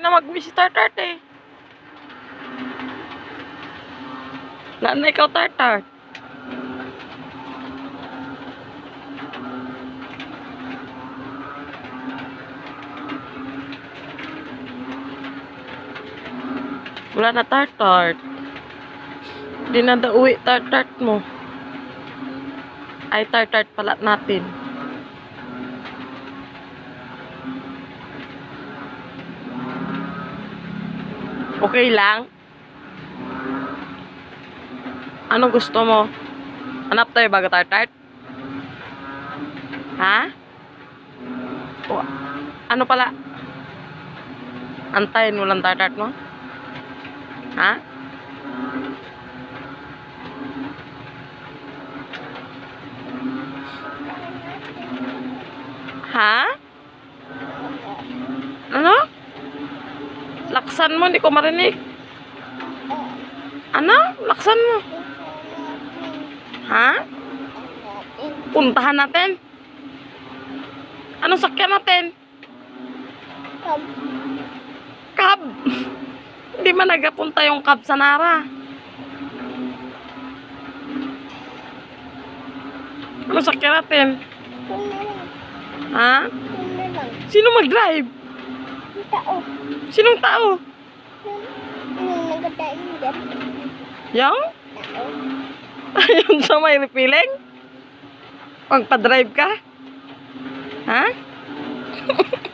na mag-wish tartart eh. Wala na ikaw. Wala na tartart. Di na uwi tartart mo. Ay tartart pala natin. Okay lang? Anong gusto mo? Hanap tayo bago tartart? Ha? O, ano pala? Antayin mo lang tartart mo? Ha? Ha? Ano? Laksan mo, hindi ko marinig. Ano? Laksan mo. Ha? Puntahan natin. Anong sakyan natin? Cab. Hindi man nagapunta yung cab sa Nara. Anong sakyan natin? Ha? Sino mag-drive? Sinong tao? Yang? Ayun sa may repealing? Pagpa-drive ka? Ha?